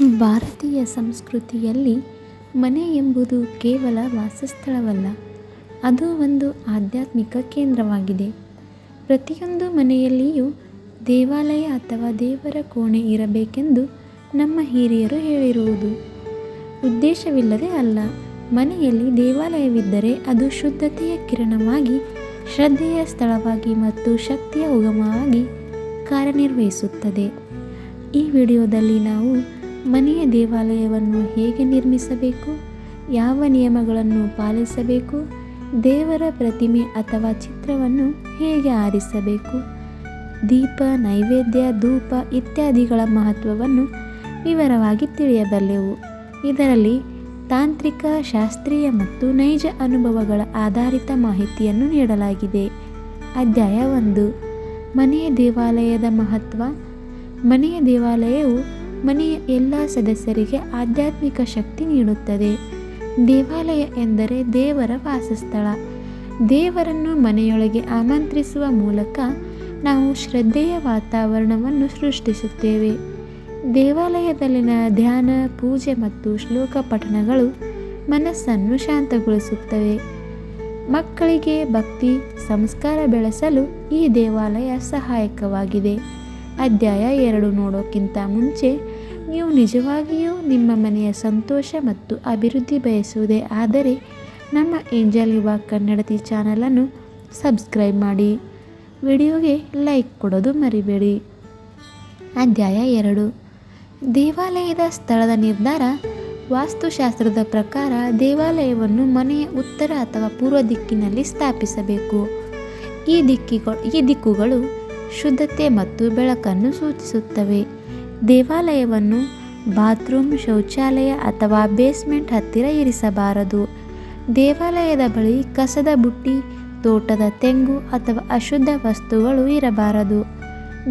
ಭಾರತೀಯ ಸಂಸ್ಕೃತಿಯಲ್ಲಿ ಮನೆ ಎಂಬುದು ಕೇವಲ ವಾಸಸ್ಥಳವಲ್ಲ, ಅದು ಒಂದು ಆಧ್ಯಾತ್ಮಿಕ ಕೇಂದ್ರವಾಗಿದೆ. ಪ್ರತಿಯೊಂದು ಮನೆಯಲ್ಲಿಯೂ ದೇವಾಲಯ ಅಥವಾ ದೇವರ ಕೋಣೆ ಇರಬೇಕೆಂದು ನಮ್ಮ ಹಿರಿಯರು ಹೇಳಿರುವುದು. ಉದ್ದೇಶವಿಲ್ಲದೆ ಅಲ್ಲ, ಮನೆಯಲ್ಲಿ ದೇವಾಲಯವಿದ್ದರೆ ಅದು ಶುದ್ಧತೆಯ ಕಿರಣವಾಗಿ, ಶ್ರದ್ಧೆಯ ಸ್ಥಳವಾಗಿ ಮತ್ತು ಶಕ್ತಿಯ ಉಗಮವಾಗಿ ಕಾರ್ಯನಿರ್ವಹಿಸುತ್ತದೆ. ಈ ವಿಡಿಯೋದಲ್ಲಿ ನಾವು ಮನೆಯ ದೇವಾಲಯವನ್ನು ಹೇಗೆ ನಿರ್ಮಿಸಬೇಕು? ಯಾವ ನಿಯಮಗಳನ್ನು ಪಾಲಿಸಬೇಕು? ದೇವರ ಪ್ರತಿಮೆ ಅಥವಾ ಚಿತ್ರವನ್ನು ಹೇಗೆ ಆರಿಸಬೇಕು? ದೀಪ, ನೈವೇದ್ಯ, ಧೂಪ ಇತ್ಯಾದಿಗಳ ಮಹತ್ವವನ್ನು ವಿವರವಾಗಿ ತಿಳಿಯಬಲ್ಲೆವು. ಇದರಲ್ಲಿ ತಾಂತ್ರಿಕ, ಶಾಸ್ತ್ರೀಯ ಮತ್ತು ನೈಜ ಅನುಭವಗಳ ಆಧಾರಿತ ಮಾಹಿತಿಯನ್ನು ನೀಡಲಾಗಿದೆ. ಅಧ್ಯಾಯ ಒಂದು. ಮನೆಯ ದೇವಾಲಯದ ಮಹತ್ವ. ಮನೆಯ ದೇವಾಲಯವು ಮನೆಯ ಎಲ್ಲ ಸದಸ್ಯರಿಗೆ ಆಧ್ಯಾತ್ಮಿಕ ಶಕ್ತಿ ನೀಡುತ್ತದೆ. ದೇವಾಲಯ ಎಂದರೆ ದೇವರ ವಾಸಸ್ಥಳ. ದೇವರನ್ನು ಮನೆಯೊಳಗೆ ಆಮಂತ್ರಿಸುವ ಮೂಲಕ ನಾವು ಶ್ರದ್ಧೆಯ ವಾತಾವರಣವನ್ನು ಸೃಷ್ಟಿಸುತ್ತೇವೆ. ದೇವಾಲಯದಲ್ಲಿನ ಧ್ಯಾನ, ಪೂಜೆ ಮತ್ತು ಶ್ಲೋಕ ಪಠಣಗಳು ಮನಸ್ಸನ್ನು ಶಾಂತಗೊಳಿಸುತ್ತವೆ. ಮಕ್ಕಳಿಗೆ ಭಕ್ತಿ, ಸಂಸ್ಕಾರ ಬೆಳೆಸಲು ಈ ದೇವಾಲಯ ಸಹಾಯಕವಾಗಿದೆ. ಅಧ್ಯಾಯ ಎರಡು ನೋಡೋಕ್ಕಿಂತ ಮುಂಚೆ, ನೀವು ನಿಜವಾಗಿಯೂ ನಿಮ್ಮ ಮನೆಯ ಸಂತೋಷ ಮತ್ತು ಅಭಿವೃದ್ಧಿ ಬಯಸುವುದೇ ಆದರೆ, ನಮ್ಮ ಏಂಜಲ್ ಯುವ ಕನ್ನಡತಿ ಚಾನಲನ್ನು ಸಬ್ಸ್ಕ್ರೈಬ್ ಮಾಡಿ. ವಿಡಿಯೋಗೆ ಲೈಕ್ ಕೊಡೋದು ಮರಿಬೇಡಿ. ಅಧ್ಯಾಯ ಎರಡು. ದೇವಾಲಯದ ಸ್ಥಳದ ನಿರ್ಧಾರ ವಾಸ್ತುಶಾಸ್ತ್ರದ ಪ್ರಕಾರ ದೇವಾಲಯವನ್ನು ಮನೆಯ ಉತ್ತರ ಅಥವಾ ಪೂರ್ವ ದಿಕ್ಕಿನಲ್ಲಿ ಸ್ಥಾಪಿಸಬೇಕು. ಈ ದಿಕ್ಕಿಗಳು ಈ ದಿಕ್ಕುಗಳು ಶುದ್ಧತೆ ಮತ್ತು ಬೆಳಕನ್ನು ಸೂಚಿಸುತ್ತವೆ. ದೇವಾಲಯವನ್ನು ಬಾತ್ರೂಮ್, ಶೌಚಾಲಯ ಅಥವಾ ಬೇಸ್ಮೆಂಟ್ ಹತ್ತಿರ ಇರಿಸಬಾರದು. ದೇವಾಲಯದ ಬಳಿ ಕಸದ ಬುಟ್ಟಿ, ತೋಟದ ತೆಂಗು ಅಥವಾ ಅಶುದ್ಧ ವಸ್ತುಗಳು ಇರಬಾರದು.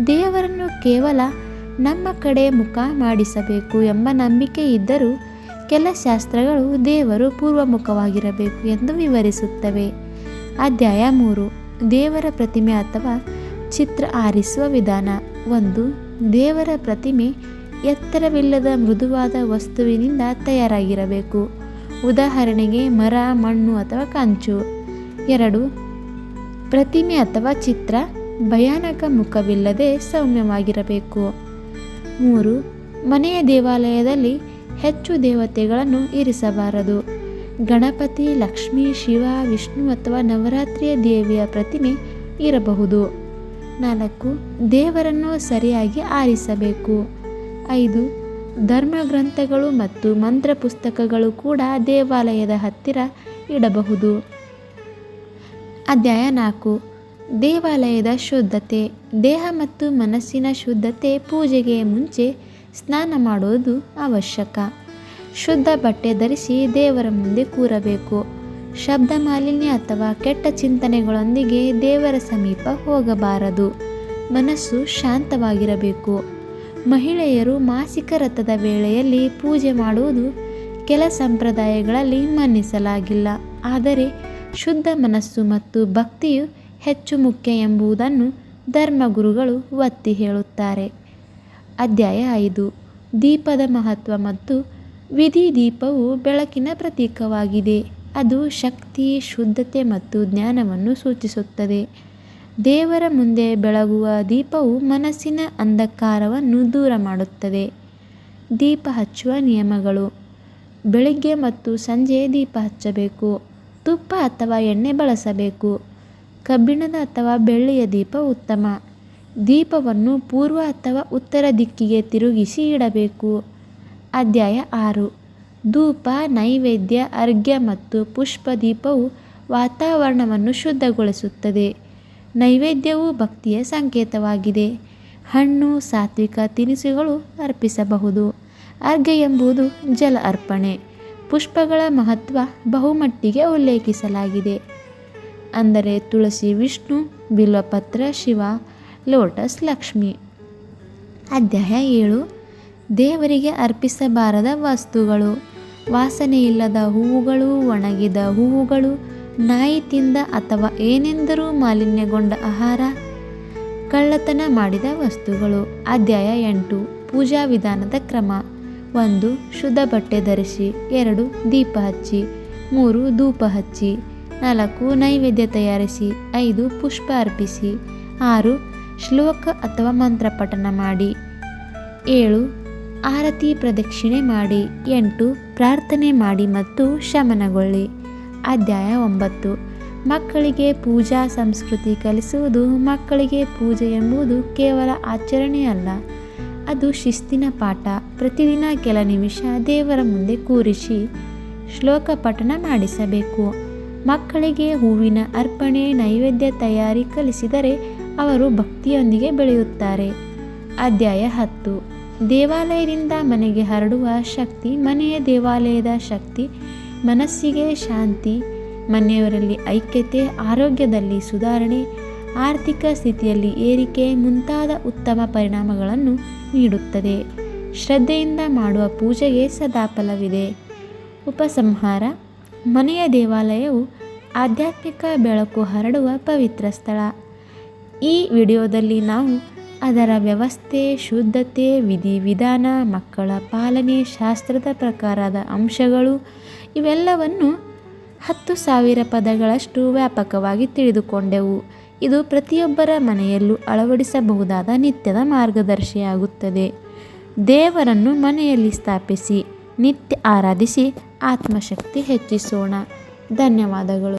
ದೇವರನ್ನು ಕೇವಲ ನಮ್ಮ ಕಡೆ ಮುಖ ಮಾಡಿಸಬೇಕು ಎಂಬ ನಂಬಿಕೆ ಇದ್ದರೂ ಕೆಲ ಶಾಸ್ತ್ರಗಳು ದೇವರು ಪೂರ್ವಮುಖವಾಗಿರಬೇಕು ಎಂದು ವಿವರಿಸುತ್ತವೆ. ಅಧ್ಯಾಯ ಮೂರು. ದೇವರ ಪ್ರತಿಮೆ ಅಥವಾ ಚಿತ್ರ ಆರಿಸುವ ವಿಧಾನ. ಒಂದು, ದೇವರ ಪ್ರತಿಮೆ ಎತ್ತರವಿಲ್ಲದ ಮೃದುವಾದ ವಸ್ತುವಿನಿಂದ ತಯಾರಾಗಿರಬೇಕು. ಉದಾಹರಣೆಗೆ ಮರ, ಮಣ್ಣು ಅಥವಾ ಕಂಚು. ಎರಡು, ಪ್ರತಿಮೆ ಅಥವಾ ಚಿತ್ರ ಭಯಾನಕ ಮುಖವಿಲ್ಲದೆ ಸೌಮ್ಯವಾಗಿರಬೇಕು. ಮೂರು, ಮನೆಯ ದೇವಾಲಯದಲ್ಲಿ ಹೆಚ್ಚು ದೇವತೆಗಳನ್ನು ಇರಿಸಬಾರದು. ಗಣಪತಿ, ಲಕ್ಷ್ಮಿ, ಶಿವ, ವಿಷ್ಣು ಅಥವಾ ನವರಾತ್ರಿಯ ದೇವಿಯ ಪ್ರತಿಮೆ ಇರಬಹುದು. ನಾಲ್ಕು, ದೇವರನ್ನು ಸರಿಯಾಗಿ ಆರಿಸಬೇಕು. ಐದು, ಧರ್ಮಗ್ರಂಥಗಳು ಮತ್ತು ಮಂತ್ರ ಪುಸ್ತಕಗಳು ಕೂಡ ದೇವಾಲಯದ ಹತ್ತಿರ ಇಡಬಹುದು. ಅಧ್ಯಾಯ ನಾಲ್ಕು, ದೇವಾಲಯದ ಶುದ್ಧತೆ. ದೇಹ ಮತ್ತು ಮನಸ್ಸಿನ ಶುದ್ಧತೆ ಪೂಜೆಗೆ ಮುಂಚೆ ಸ್ನಾನ ಮಾಡುವುದು ಅವಶ್ಯಕ. ಶುದ್ಧ ಬಟ್ಟೆ ಧರಿಸಿ ದೇವರ ಮುಂದೆ ಕೂರಬೇಕು. ಶಬ್ದ ಮಾಲಿನ್ಯ ಅಥವಾ ಕೆಟ್ಟ ಚಿಂತನೆಗಳೊಂದಿಗೆ ದೇವರ ಸಮೀಪ ಹೋಗಬಾರದು. ಮನಸ್ಸು ಶಾಂತವಾಗಿರಬೇಕು. ಮಹಿಳೆಯರು ಮಾಸಿಕ ರಥದ ವೇಳೆಯಲ್ಲಿ ಪೂಜೆ ಮಾಡುವುದು ಕೆಲ ಸಂಪ್ರದಾಯಗಳಲ್ಲಿ ಮನ್ನಿಸಲಾಗಿಲ್ಲ. ಆದರೆ ಶುದ್ಧ ಮನಸ್ಸು ಮತ್ತು ಭಕ್ತಿಯು ಹೆಚ್ಚು ಮುಖ್ಯ ಎಂಬುದನ್ನು ಧರ್ಮಗುರುಗಳು ಒತ್ತಿ ಹೇಳುತ್ತಾರೆ. ಅಧ್ಯಾಯ ಐದು. ದೀಪದ ಮಹತ್ವ ಮತ್ತು ವಿಧಿ ದೀಪವು ಬೆಳಕಿನ ಪ್ರತೀಕವಾಗಿದೆ. ಅದು ಶಕ್ತಿ, ಶುದ್ಧತೆ ಮತ್ತು ಜ್ಞಾನವನ್ನು ಸೂಚಿಸುತ್ತದೆ. ದೇವರ ಮುಂದೆ ಬೆಳಗುವ ದೀಪವು ಮನಸ್ಸಿನ ಅಂಧಕಾರವನ್ನು ದೂರ ಮಾಡುತ್ತದೆ. ದೀಪ ಹಚ್ಚುವ ನಿಯಮಗಳು. ಬೆಳಿಗ್ಗೆ ಮತ್ತು ಸಂಜೆ ದೀಪ ಹಚ್ಚಬೇಕು. ತುಪ್ಪ ಅಥವಾ ಎಣ್ಣೆ ಬಳಸಬೇಕು. ಕಬ್ಬಿಣದ ಅಥವಾ ಬೆಳ್ಳಿಯ ದೀಪ ಉತ್ತಮ. ದೀಪವನ್ನು ಪೂರ್ವ ಅಥವಾ ಉತ್ತರ ದಿಕ್ಕಿಗೆ ತಿರುಗಿಸಿ ಇಡಬೇಕು. ಅಧ್ಯಾಯ ಆರು. ಧೂಪ, ನೈವೇದ್ಯ, ಅರ್ಘ್ಯ ಮತ್ತು ಪುಷ್ಪ ದೀಪವು ವಾತಾವರಣವನ್ನು ಶುದ್ಧಗೊಳಿಸುತ್ತದೆ. ನೈವೇದ್ಯವು ಭಕ್ತಿಯ ಸಂಕೇತವಾಗಿದೆ. ಹಣ್ಣು, ಸಾತ್ವಿಕ ತಿನಿಸುಗಳು ಅರ್ಪಿಸಬಹುದು. ಅರ್ಘ್ಯ ಎಂಬುದು ಜಲ ಅರ್ಪಣೆ. ಪುಷ್ಪಗಳ ಮಹತ್ವ ಬಹುಮಟ್ಟಿಗೆ ಉಲ್ಲೇಖಿಸಲಾಗಿದೆ. ಅಂದರೆ ತುಳಸಿ, ವಿಷ್ಣು, ಬಿಲ್ವಪತ್ರ, ಶಿವ, ಲೋಟಸ್, ಲಕ್ಷ್ಮಿ. ಅಧ್ಯಾಯ ಏಳು. ದೇವರಿಗೆ ಅರ್ಪಿಸಬಾರದ ವಸ್ತುಗಳು. ವಾಸನೆಯಿಲ್ಲದ ಹೂವುಗಳು ಒಣಗಿದ ಹೂವುಗಳು ನಾಯಿ ತಿಂದ ಅಥವಾ ಏನೆಂದರೂ ಮಾಲಿನ್ಯಗೊಂಡ ಆಹಾರ, ಕಳ್ಳತನ ಮಾಡಿದ ವಸ್ತುಗಳು. ಅಧ್ಯಾಯ ಎಂಟು. ಪೂಜಾ ವಿಧಾನದ ಕ್ರಮ. ಒಂದು, ಶುದ್ಧ ಬಟ್ಟೆ ಧರಿಸಿ. ಎರಡು, ದೀಪ ಹಚ್ಚಿ. ಮೂರು, ಧೂಪ ಹಚ್ಚಿ. ನಾಲ್ಕು, ನೈವೇದ್ಯ ತಯಾರಿಸಿ. ಐದು, ಪುಷ್ಪ ಅರ್ಪಿಸಿ. ಆರು, ಶ್ಲೋಕ ಅಥವಾ ಮಂತ್ರ ಪಠನ ಮಾಡಿ. ಏಳು ಆರತಿ ಪ್ರದಕ್ಷಿಣೆ ಮಾಡಿ, ಎಂಟು, ಪ್ರಾರ್ಥನೆ ಮಾಡಿ ಮತ್ತು ಶಮನಗೊಳ್ಳಿ. ಅಧ್ಯಾಯ ಒಂಬತ್ತು. ಮಕ್ಕಳಿಗೆ ಪೂಜಾ ಸಂಸ್ಕೃತಿ ಕಲಿಸುವುದು ಮಕ್ಕಳಿಗೆ ಪೂಜೆ ಎಂಬುದು ಕೇವಲ ಆಚರಣೆಯಲ್ಲ ಅದು ಶಿಸ್ತಿನ ಪಾಠ. ಪ್ರತಿದಿನ ಕೆಲ ನಿಮಿಷ ದೇವರ ಮುಂದೆ ಕೂರಿಸಿ ಶ್ಲೋಕ ಪಠನ ಮಾಡಿಸಬೇಕು. ಮಕ್ಕಳಿಗೆ ಹೂವಿನ ಅರ್ಪಣೆ, ನೈವೇದ್ಯ ತಯಾರಿ ಕಲಿಸಿದರೆ ಅವರು ಭಕ್ತಿಯೊಂದಿಗೆ ಬೆಳೆಯುತ್ತಾರೆ. ಅಧ್ಯಾಯ ಹತ್ತು. ದೇವಾಲಯದಿಂದ ಮನೆಗೆ ಹರಡುವ ಶಕ್ತಿ, ಮನೆಯ ದೇವಾಲಯದ ಶಕ್ತಿ, ಮನಸ್ಸಿಗೆ ಶಾಂತಿ, ಮನೆಯವರಲ್ಲಿ ಐಕ್ಯತೆ, ಆರೋಗ್ಯದಲ್ಲಿ ಸುಧಾರಣೆ, ಆರ್ಥಿಕ ಸ್ಥಿತಿಯಲ್ಲಿ ಏರಿಕೆ ಮುಂತಾದ ಉತ್ತಮ ಪರಿಣಾಮಗಳನ್ನು ನೀಡುತ್ತದೆ. ಶ್ರದ್ಧೆಯಿಂದ ಮಾಡುವ ಪೂಜೆಗೆ ಸದಾ ಫಲವಿದೆ. ಉಪಸಂಹಾರ, ಮನೆಯ ದೇವಾಲಯವು ಆಧ್ಯಾತ್ಮಿಕ ಬೆಳಕು ಹರಡುವ ಪವಿತ್ರ ಸ್ಥಳ. ಈ ವಿಡಿಯೋದಲ್ಲಿ ನಾವು ಅದರ ವ್ಯವಸ್ಥೆ, ಶುದ್ಧತೆ ವಿಧಿವಿಧಾನ ಮಕ್ಕಳ ಪಾಲನೆ, ಶಾಸ್ತ್ರದ ಪ್ರಕಾರದ ಅಂಶಗಳು ಇವೆಲ್ಲವನ್ನು ಹತ್ತು ಸಾವಿರ ಪದಗಳಷ್ಟು ವ್ಯಾಪಕವಾಗಿ ತಿಳಿದುಕೊಂಡೆವು. ಇದು ಪ್ರತಿಯೊಬ್ಬರ ಮನೆಯಲ್ಲೂ ಅಳವಡಿಸಬಹುದಾದ ನಿತ್ಯದ ಮಾರ್ಗದರ್ಶಿಯಾಗುತ್ತದೆ. ದೇವರನ್ನು ಮನೆಯಲ್ಲಿ ಸ್ಥಾಪಿಸಿ, ನಿತ್ಯ ಆರಾಧಿಸಿ, ಆತ್ಮಶಕ್ತಿ ಹೆಚ್ಚಿಸೋಣ. ಧನ್ಯವಾದಗಳು.